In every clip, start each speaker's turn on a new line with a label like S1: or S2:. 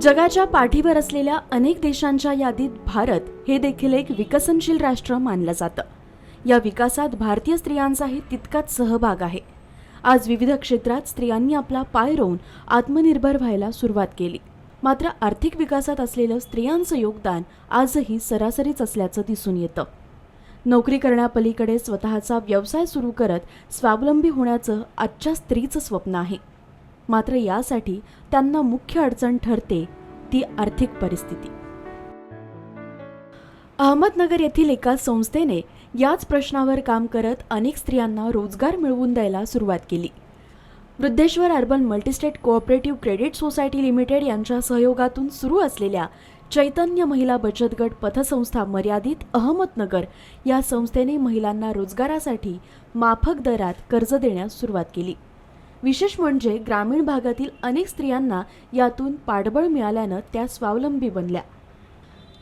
S1: जगाच्या पाठीवर असलेल्या अनेक देशांच्या यादीत भारत हे देखील एक विकसनशील राष्ट्र मानलं जातं. या विकासात भारतीय स्त्रियांचाही तितकाच सहभाग आहे. आज विविध क्षेत्रात स्त्रियांनी आपला पाय रोवून आत्मनिर्भर व्हायला सुरुवात केली. मात्र आर्थिक विकासात असलेलं स्त्रियांचं योगदान आजही सरासरीच असल्याचं दिसून येतं. नोकरी करण्यापलीकडे स्वतःचा व्यवसाय सुरू करत स्वावलंबी होण्याचं आजच्या स्त्रीचं स्वप्न आहे. मात्र यासाठी त्यांना मुख्य अडचण ठरते ती आर्थिक परिस्थिती. अहमदनगर येथील एका संस्थेने याच प्रश्नावर काम करत अनेक स्त्रियांना रोजगार मिळवून द्यायला सुरुवात केली. Vruddheshwar urban multistate cooperative credit society limited यांच्या सहयोगातून सुरू असलेल्या चैतन्य महिला बचत गट पथसंस्था मर्यादित अहमदनगर या संस्थेने महिलांना रोजगारासाठी माफक दरात कर्ज देण्यास सुरुवात केली. विशेष म्हणजे ग्रामीण भागातील अनेक स्त्रियांना यातून पाठबळ मिळाल्यानं त्या स्वावलंबी बनल्या.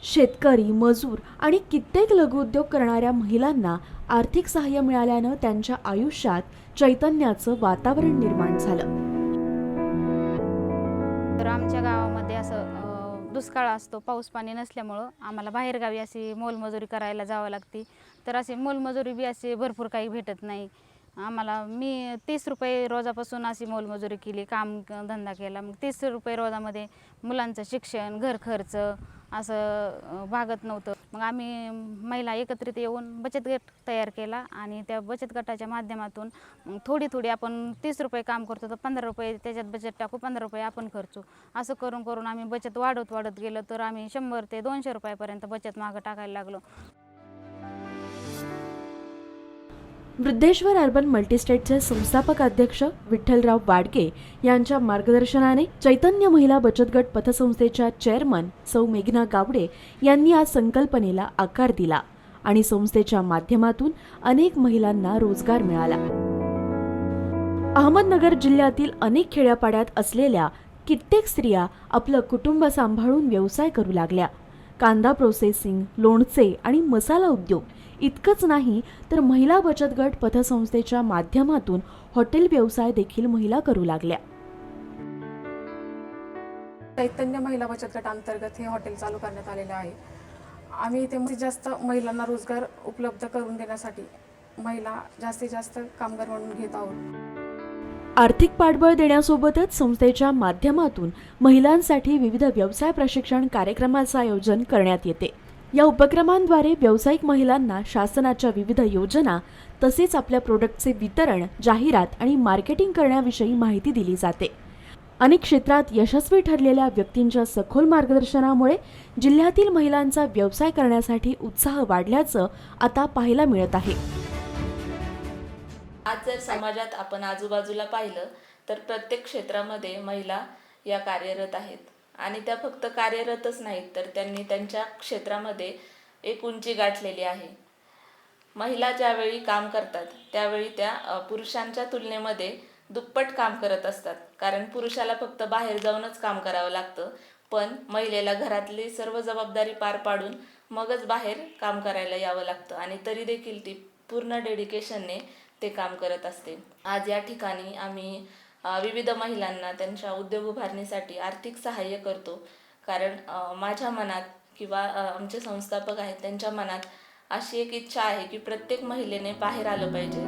S1: शेतकरी मजूर आणि कित्येक लघुउद्योग करणाऱ्या महिलांना आर्थिक सहाय्य मिळाल्यानं त्यांच्या आयुष्यात चैतन्याचं वातावरण निर्माण झालं.
S2: तर आमच्या गावामध्ये असं दुष्काळ असतो पाऊस पाणी नसल्यामुळं आम्हाला बाहेरगावी अशी मोलमजुरी करायला जावं लागते. तर असे मोलमजुरी बी असे भरपूर काही भेटत नाही. आम्हाला मी तीस रुपये रोजापासून अशी मोलमजुरी केली काम धंदा केला. मग तीस रुपये रोजामध्ये मुलांचं शिक्षण घर खर्च असं भागत नव्हतं. मग आम्ही महिला एकत्रित येऊन बचत गट तयार केला आणि त्या बचत गटाच्या माध्यमातून थोडी थोडी आपण तीस रुपये काम करतो तर पंधरा रुपये त्याच्यात बचत टाकू पंधरा रुपये आपण खर्चू. असं करून करून आम्ही बचत वाढत वाढत गेलो तर आम्ही शंभर ते दोनशे रुपयापर्यंत बचत मागं टाकायला लागलो.
S1: वृद्धेश्वर अर्बन मल्टीस्टेटचे संस्थापक अध्यक्ष विठ्ठलराव वाडके यांच्या मार्गदर्शनाने चैतन्य महिला बचत गट पतसंस्थेच्या चेअरमन सौ मेघना गावडे यांनी आज संकल्पनेला आकार दिला आणि संस्थेच्या माध्यमातून अनेक महिलांना रोजगार मिळाला. अहमदनगर जिल्ह्यातील अनेक खेड्यापाड्यात असलेल्या कित्येक स्त्रिया आपलं कुटुंब सांभाळून व्यवसाय करू लागल्या. कांदा प्रोसेसिंग लोणचे आणि मसाला उद्योग इतकंच नाही तर महिला बचत गट पतसंस्थेच्या माध्यमातून हॉटेल व्यवसाय देखील महिला करू लागल्या.
S3: चैतन्य महिला बचत गट अंतर्गत हे हॉटेल चालू करण्यात आलेलं आहे. आम्ही इथे जास्त महिलांना रोजगार उपलब्ध करून देण्यासाठी महिला जास्तीत जास्त कामगार म्हणून घेत आहोत.
S1: आर्थिक पाठबळ देण्यासोबतच संस्थेच्या माध्यमातून महिलांसाठी विविध व्यवसाय प्रशिक्षण कार्यक्रमाचं आयोजन करण्यात येते. या उपक्रमांद्वारे व्यावसायिक महिलांना शासनाच्या विविध योजना तसेच आपल्या प्रोडक्टचे वितरण जाहिरात आणि मार्केटिंग करण्याविषयी माहिती दिली जाते. अनेक क्षेत्रात यशस्वी ठरलेल्या व्यक्तींच्या सखोल मार्गदर्शनामुळे जिल्ह्यातील महिलांचा व्यवसाय करण्यासाठी उत्साह वाढल्याचं आता पाहायला मिळत आहे.
S4: आज जर समाजात आपण आजूबाजूला पाहिलं तर प्रत्येक क्षेत्रामध्ये महिला या कार्यरत आहेत. आणि त्या फक्त कार्यरतच नाहीत तर त्यांनी त्यांच्या क्षेत्रामध्ये एक उंची गाठलेली आहे. महिला ज्यावेळी काम करतात त्यावेळी त्या पुरुषांच्या तुलनेमध्ये दुप्पट काम करत असतात. कारण पुरुषाला फक्त बाहेर जाऊनच काम करावं लागतं पण महिलेला घरातली सर्व जबाबदारी पार पाडून मगच बाहेर काम करायला यावं लागतं आणि तरी देखील ती पूर्ण डेडिकेशनने ते काम करत असते. आज या ठिकाणी आम्ही विविध महिलांना त्यांच्या उद्योग उभारणीसाठी आर्थिक सहाय्य करतो. कारण माझ्या मनात किंवा आमचे संस्थापक आहेत त्यांच्या मनात अशी एक इच्छा आहे की प्रत्येक महिलेने बाहेर आलं पाहिजे.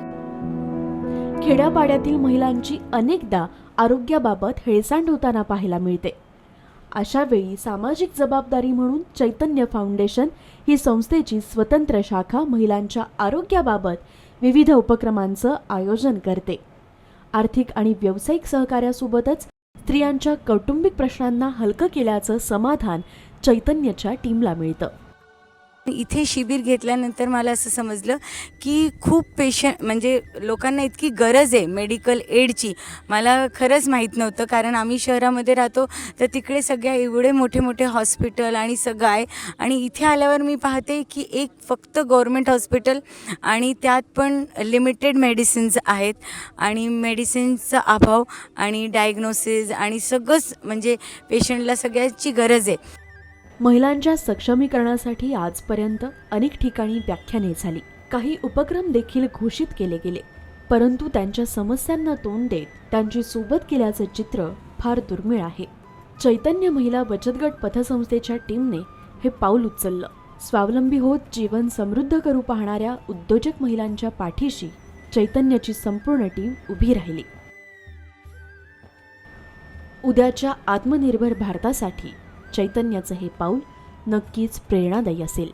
S1: खेड्यापाड्यातील महिलांची अनेकदा आरोग्याबाबत हेळसांड होताना पाहायला मिळते. अशा वेळी सामाजिक जबाबदारी म्हणून चैतन्य फाउंडेशन ही संस्थेची स्वतंत्र शाखा महिलांच्या आरोग्याबाबत विविध उपक्रमांचं आयोजन करते. आर्थिक आणि व्यावसायिक सहकार्यासोबतच स्त्रियांच्या कौटुंबिक प्रश्नांना हलकं केल्याचं समाधान चैतन्यच्या टीमला मिळतं.
S5: इथे शिबिर घेतल्यानंतर मला असं समजलं की खूप पेशंट म्हणजे लोकांना इतकी गरज आहे मेडिकल एडची मला खरंच माहीत नव्हतं कारण आम्ही शहरामध्ये राहतो तर तिकडे सगळ्या एवढे मोठे मोठे हॉस्पिटल आणि सगळं आहे आणि इथे आल्यावर मी पाहते की एक फक्त गव्हर्मेंट हॉस्पिटल आणि त्यात पण लिमिटेड मेडिसिन्स आहेत. आणि मेडिसिन्सचा अभाव आणि डायग्नोसिस आणि सगळंच म्हणजे पेशंटला सगळ्याची गरज आहे.
S1: महिलांच्या सक्षमीकरणासाठी आजपर्यंत अनेक ठिकाणी व्याख्याने झाली. काही उपक्रम देखील घोषित केले गेले. परंतु त्यांच्या समस्यांना तोंड देत त्यांची सोबत केल्याचं चित्र फार दुर्मिळ आहे. चैतन्य महिला बचत गट पथसंस्थेच्या टीमने हे पाऊल उचललं. स्वावलंबी होत जीवन समृद्ध करू पाहणाऱ्या उद्योजक महिलांच्या पाठीशी चैतन्याची संपूर्ण टीम उभी राहिली. उद्याच्या आत्मनिर्भर भारतासाठी चैतन्याचं हे पाऊल नक्कीच प्रेरणादायी असेल.